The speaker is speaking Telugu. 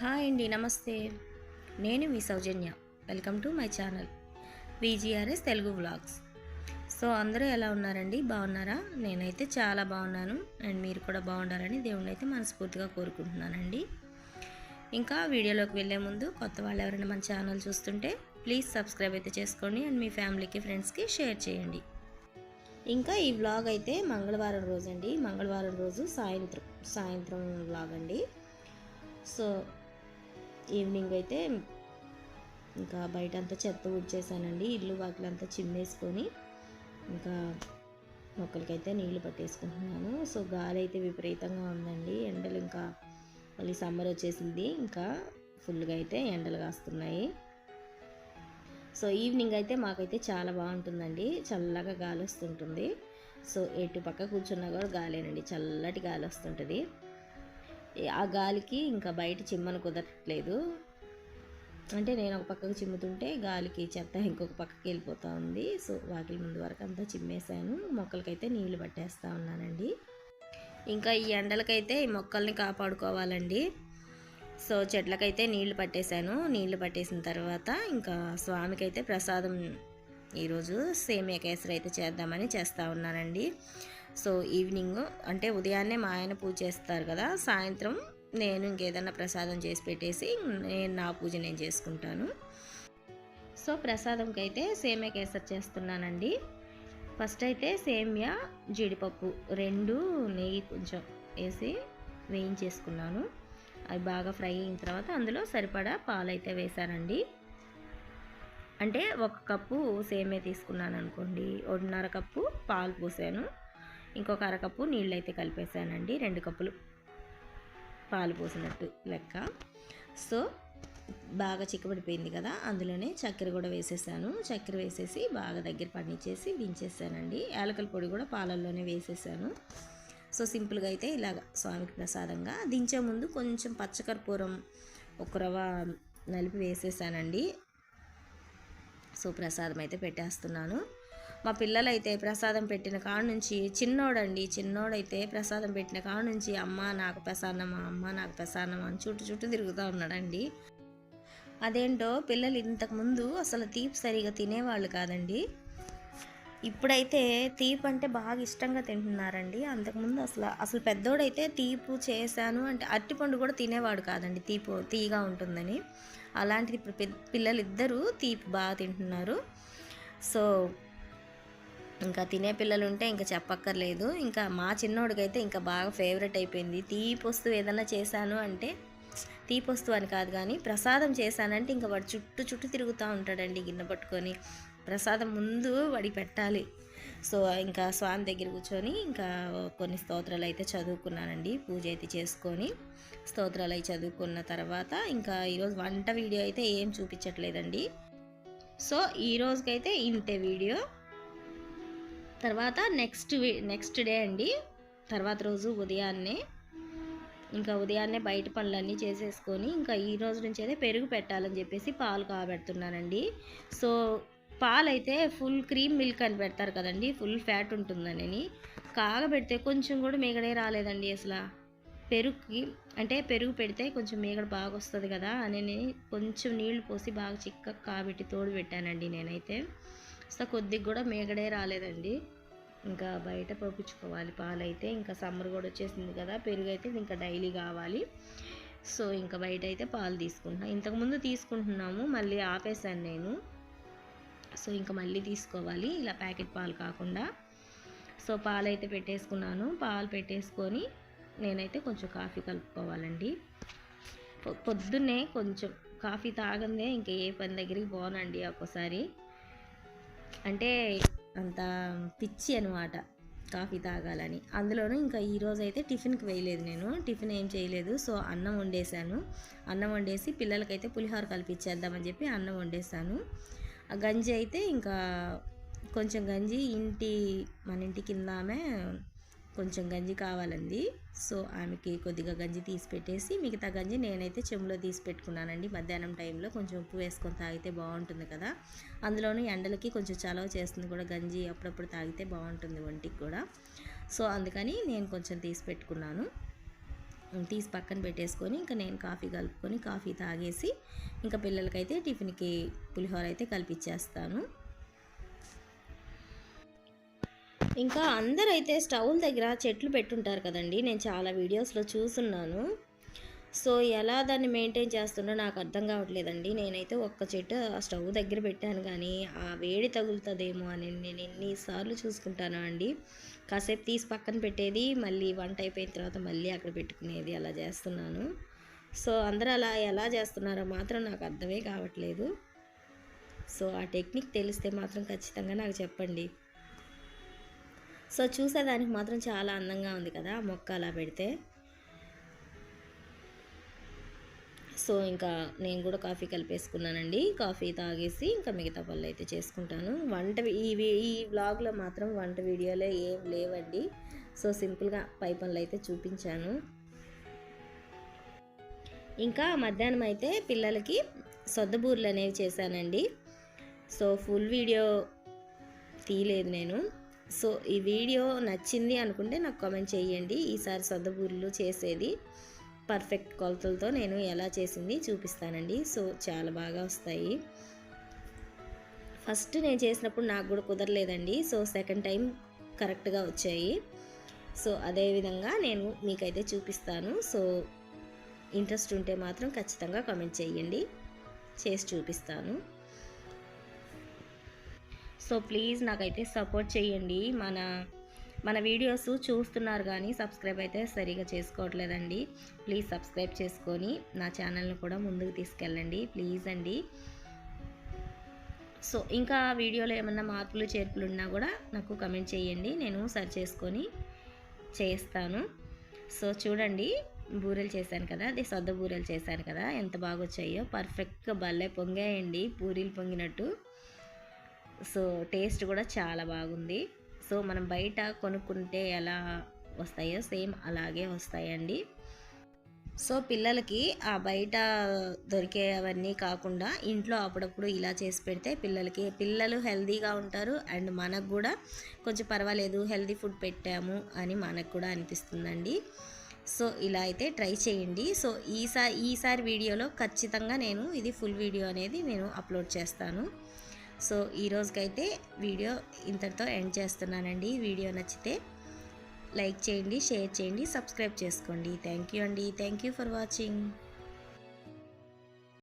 హాయ్ అండి నమస్తే. నేను మీ Soujanya. Welcome to my channel VGRS Telugu vlogs so అందరూ ఎలా ఉన్నారండి? బాగున్నారా? నేనైతే చాలా బాగున్నాను. అండ్ మీరు కూడా బాగుండాలని దేవుణ్ణి అయితే మనస్ఫూర్తిగా కోరుకుంటున్నానండి. ఇంకా వీడియోలోకి వెళ్ళే ముందు కొత్త వాళ్ళు ఎవరైనా మన ఛానల్ చూస్తుంటే ప్లీజ్ సబ్స్క్రైబ్ అయితే చేసుకోండి అండ్ మీ ఫ్యామిలీకి ఫ్రెండ్స్కి షేర్ చేయండి. ఇంకా ఈ వ్లాగ్ అయితే మంగళవారం రోజు అండి మంగళవారం రోజు సాయంత్రం సాయంత్రం వ్లాగ్ అండి. సో ఈవినింగ్ అయితే ఇంకా బయట అంతా చెత్త ఉడిచేసానండి ఇల్లు వాకిలంతా చిమ్మేసుకొని ఇంకా మొక్కలకైతే నీళ్ళు పట్టేసుకుంటున్నాను. సో గాలి అయితే విపరీతంగా ఉందండి. ఎండలు ఇంకా మళ్ళీ సమ్మర్ వచ్చేసింది. ఇంకా ఫుల్గా అయితే ఎండలు కాస్తున్నాయి. సో ఈవినింగ్ అయితే మాకైతే చాలా బాగుంటుందండి. చల్లగా గాలి వస్తుంటుంది. సో ఎటు పక్క కూర్చున్నా కూడా గాలేనండి. చల్లటి గాలి వస్తుంటుంది. ఆ గాలికి ఇంకా బయట చిమ్మను కుదరట్లేదు. అంటే నేను ఒక పక్కకు చిమ్ముతుంటే గాలికి చెత్త ఇంకొక పక్కకి వెళ్ళిపోతూ ఉంది. సో వాకిలి ముందు వరకు అంతా చిమ్మేశాను. మొక్కలకైతే నీళ్ళు పట్టేస్తూ ఉన్నానండి. ఇంకా ఈ ఎండలకైతే ఈ మొక్కల్ని కాపాడుకోవాలండి. సో చెట్లకైతే నీళ్ళు పట్టేశాను. నీళ్ళు పట్టేసిన తర్వాత ఇంకా స్వామికి అయితే ప్రసాదం ఈరోజు సేమియా కేసరి అయితే చేద్దామని చేస్తూ ఉన్నానండి. సో ఈవినింగ్ అంటే ఉదయాన్నే మా ఆయన పూజ చేస్తారు కదా సాయంత్రం నేను ఇంకేదన్నా ప్రసాదం చేసి పెట్టేసి నేను నా పూజ నేను చేసుకుంటాను. సో ప్రసాదంకి అయితే సేమియా కేసరి చేస్తున్నానండి. ఫస్ట్ అయితే సేమియా జీడిపప్పు రెండు నెయ్యి కొంచెం వేసి వేయించేసుకున్నాను. అవి బాగా ఫ్రై అయిన తర్వాత అందులో సరిపడా పాలు అయితే వేశానండి. అంటే ఒక కప్పు సేమే తీసుకున్నాను అనుకోండి ఒకటిన్నర కప్పు పాలు పోసాను. ఇంకొక అరకప్పు నీళ్ళు అయితే కలిపేసానండి రెండు కప్పులు పాలు పోసినట్టు లెక్క. సో బాగా చిక్కబడిపోయింది కదా అందులోనే చక్కెర కూడా వేసేసాను. చక్కెర వేసేసి బాగా దగ్గర పనిచేసి దించేసానండి. యాలకల పొడి కూడా పాలల్లోనే వేసేసాను. సో సింపుల్గా అయితే ఇలాగ స్వామికి ప్రసాదంగా. దించే ముందు కొంచెం పచ్చకర్పూరం ఒక రవ్వ నలిపి వేసేసానండి. సో ప్రసాదం అయితే పెట్టేస్తున్నాను. మా పిల్లలైతే ప్రసాదం పెట్టిన కాడ నుంచి చిన్నోడండి చిన్నోడైతే ప్రసాదం పెట్టిన కాడ నుంచి అమ్మ నాకు ప్రసాదమా అమ్మ నాకు ప్రసాదమా అని చుట్టూ చుట్టూ తిరుగుతూ ఉన్నాడండి. అదేంటో పిల్లలు ఇంతకుముందు అసలు తీపి సరిగా తినేవాళ్ళు కాదండి. ఇప్పుడైతే తీపి అంటే బాగా ఇష్టంగా తింటున్నారండి. అంతకుముందు అసలు అసలు పెద్దోడైతే తీపు చేశాను అంటే అరటిపండు కూడా తినేవాడు కాదండి తీపు తీగా ఉంటుందని. అలాంటిది ఇప్పుడు పిల్లలిద్దరూ తీపి బాగా తింటున్నారు. సో ఇంకా తినే పిల్లలు ఉంటే ఇంకా చెప్పక్కర్లేదు. ఇంకా మా చిన్నోడికైతే ఇంకా బాగా ఫేవరెట్ అయిపోయింది. తీపి వస్తువు ఏదైనా చేశాను అంటే తీపి వస్తువు అని కాదు కానీ ప్రసాదం చేశానంటే ఇంకా వాడు చుట్టూ చుట్టూ తిరుగుతూ ఉంటాడండి గిన్నె పట్టుకొని. ప్రసాదం ముందు వాడికి పెట్టాలి. సో ఇంకా స్వామి దగ్గర కూర్చొని ఇంకా కొన్ని స్తోత్రాలు అయితే చదువుకున్నానండి. పూజ అయితే చేసుకొని స్తోత్రాలు అయి చదువుకున్న తర్వాత ఇంకా ఈరోజు వంట వీడియో అయితే ఏం చూపించట్లేదండి. సో ఈ రోజుకైతే ఇంతే వీడియో. తర్వాత నెక్స్ట్ నెక్స్ట్ డే అండి. తర్వాత రోజు ఉదయాన్నే ఇంకా ఉదయాన్నే బయట పనులన్నీ చేసేసుకొని ఇంకా ఈ రోజు నుంచి అయితే పెరుగు పెట్టాలని చెప్పేసి పాలు కాబెడుతున్నానండి. సో పాలైతే ఫుల్ క్రీమ్ మిల్క్ అని పెడతారు కదండి ఫుల్ ఫ్యాట్ ఉంటుందని కాగబెడితే కొంచెం కూడా మీగడే రాలేదండి అసలు. పెరుగుకి అంటే పెరుగు పెడితే కొంచెం మీగడ బాగా వస్తుంది కదా అని కొంచెం నీళ్ళు పోసి బాగా చిక్క కాబెట్టి తోడు పెట్టానండి నేనైతే. అసలు కొద్దిగా కూడా మీగడే రాలేదండి. ఇంకా బయట పంపించుకోవాలి పాలైతే ఇంకా సమ్మర్ కూడా వచ్చేసింది కదా పెరుగు అయితే ఇంకా డైలీ కావాలి. సో ఇంకా బయట అయితే పాలు తీసుకుంటున్నాను ఇంతకుముందు తీసుకుంటున్నాము మళ్ళీ ఆపేసాను నేను. సో ఇంకా మళ్ళీ తీసుకోవాలి ఇలా ప్యాకెట్ పాలు కాకుండా. సో పాలు అయితే పెట్టేసుకున్నాను. పాలు పెట్టేసుకొని నేనైతే కొంచెం కాఫీ కలుపుకోవాలండి. పొద్దున్నే కొంచెం కాఫీ తాగందే ఇంకా ఏ పని దగ్గరికి పోనండి ఒక్కోసారి. అంటే అంత పిచ్చి అనమాట కాఫీ తాగాలని. అందులోనూ ఇంకా ఈరోజు అయితే టిఫిన్కి వేయలేదు నేను. టిఫిన్ ఏం చేయలేదు. సో అన్నం వండేశాను. అన్నం వండేసి పిల్లలకైతే పులిహోర కల్పించేద్దామని చెప్పి అన్నం వండేసాను ఆ గంజి అయితే ఇంకా కొంచెం గంజి ఇంటి మన ఇంటి కింద ఆమె కొంచెం గంజి కావాలండి. సో ఆమెకి కొద్దిగా గంజి తీసి పెట్టేసి మిగతా గంజి నేనైతే చెంబులో తీసి పెట్టుకున్నానండి. మధ్యాహ్నం టైంలో కొంచెం ఉప్పు వేసుకొని తాగితే బాగుంటుంది కదా. అందులోనూ ఎండలకి కొంచెం చలవ చేస్తుంది కూడా గంజి అప్పుడప్పుడు తాగితే బాగుంటుంది ఒంటికి కూడా. సో అందుకని నేను కొంచెం తీసి పెట్టుకున్నాను. తీసి పక్కన పెట్టేసుకొని ఇంకా నేను కాఫీ కలుపుకొని కాఫీ తాగేసి ఇంకా పిల్లలకైతే టిఫిన్కి పులిహోర అయితే కలిపిచ్చేస్తాను. ఇంకా అందరైతే స్టవ్ దగ్గర చెట్లు పెట్టుంటారు కదండి. నేను చాలా వీడియోస్లో చూసున్నాను సో ఎలా దాన్ని మెయింటైన్ చేస్తుండో నాకు అర్థం కావట్లేదండి. నేనైతే ఒక్క చెట్టు ఆ స్టవ్ దగ్గర పెట్టాను. కానీ ఆ వేడి తగులుతుందేమో అని నేను ఎన్నిసార్లు చూసుకుంటాను అండి. కాసేపు తీసి పక్కన పెట్టేది మళ్ళీ వంట అయిపోయిన తర్వాత మళ్ళీ అక్కడ పెట్టుకునేది అలా చేస్తున్నాను. సో అందరూ అలా ఎలా చేస్తున్నారో మాత్రం నాకు అర్థమే కావట్లేదు. సో ఆ టెక్నిక్ తెలిస్తే మాత్రం ఖచ్చితంగా నాకు చెప్పండి. సో చూసేదానికి మాత్రం చాలా అందంగా ఉంది కదా మొక్క అలా పెడితే. సో ఇంకా నేను కూడా కాఫీ కలిపేసుకున్నానండి. కాఫీ తాగేసి ఇంకా మిగతా పనులు అయితే చేసుకుంటాను. వంట ఈ ఈ బ్లాగ్లో మాత్రం వంట వీడియోలే ఏం లేవండి. సో సింపుల్గా పై పనులు అయితే చూపించాను. ఇంకా మధ్యాహ్నం అయితే పిల్లలకి సొద్దబూర్లు అనేవి చేశానండి. సో ఫుల్ వీడియో తీయలేదు నేను. సో ఈ వీడియో నచ్చింది అనుకుంటే నాకు కామెంట్ చేయండి. ఈసారి సొద్దబూర్లు చేసేది పర్ఫెక్ట్ కొలతలతో నేను ఎలా చేసింది చూపిస్తానండి. సో చాలా బాగా వస్తాయి. ఫస్ట్ నేను చేసినప్పుడు నాకు కూడా కుదరలేదండి. సో సెకండ్ టైం కరెక్ట్గా వచ్చాయి. సో అదేవిధంగా నేను మీకైతే చూపిస్తాను. సో ఇంట్రెస్ట్ ఉంటే మాత్రం ఖచ్చితంగా కామెంట్ చేయండి. చేసి చూపిస్తాను. సో ప్లీజ్ నాకైతే సపోర్ట్ చేయండి మన మన వీడియోస్ చూస్తున్నారు కానీ సబ్స్క్రైబ్ అయితే సరిగా చేసుకోవట్లేదండి. ప్లీజ్ సబ్స్క్రైబ్ చేసుకొని నా ఛానల్ని కూడా ముందుకు తీసుకెళ్ళండి. ప్లీజ్ అండి. సో ఇంకా వీడియోలో ఏమన్నా మార్పులు చేర్పులు ఉన్నా కూడా నాకు కమెంట్ చేయండి నేను సరి చేసుకొని చేస్తాను. సో చూడండి బూరెలు చేశాను కదా అది సొద్ద బూరెలు చేశాను కదా ఎంత బాగా వచ్చాయో పర్ఫెక్ట్గా భలే పొంగాయండి పూరీలు పొంగినట్టు. సో టేస్ట్ కూడా చాలా బాగుంది. సో మనం బయట కొనుక్కుంటే ఎలా వస్తాయో సేమ్ అలాగే వస్తాయండి. సో పిల్లలకి ఆ బయట దొరికే అవన్నీ కాకుండా ఇంట్లో అప్పుడప్పుడు ఇలా చేసి పెడితే పిల్లలకి పిల్లలు హెల్తీగా ఉంటారు అండ్ మనకు కూడా కొంచెం పర్వాలేదు హెల్తీ ఫుడ్ పెట్టాము అని మనకు కూడా అనిపిస్తుందండి. సో ఇలా అయితే ట్రై చేయండి. సో ఈసారి ఈసారి వీడియోలో ఖచ్చితంగా నేను ఇది ఫుల్ వీడియో అనేది నేను అప్లోడ్ చేస్తాను. సో ఈ రోజుకైతే వీడియో ఇంతటితో ఎండ్ చేస్తున్నానండి. వీడియో నచ్చితే లైక్ చేయండి షేర్ చేయండి సబ్స్క్రైబ్ చేసుకోండి. థ్యాంక్ యూ అండి. Thank you for watching.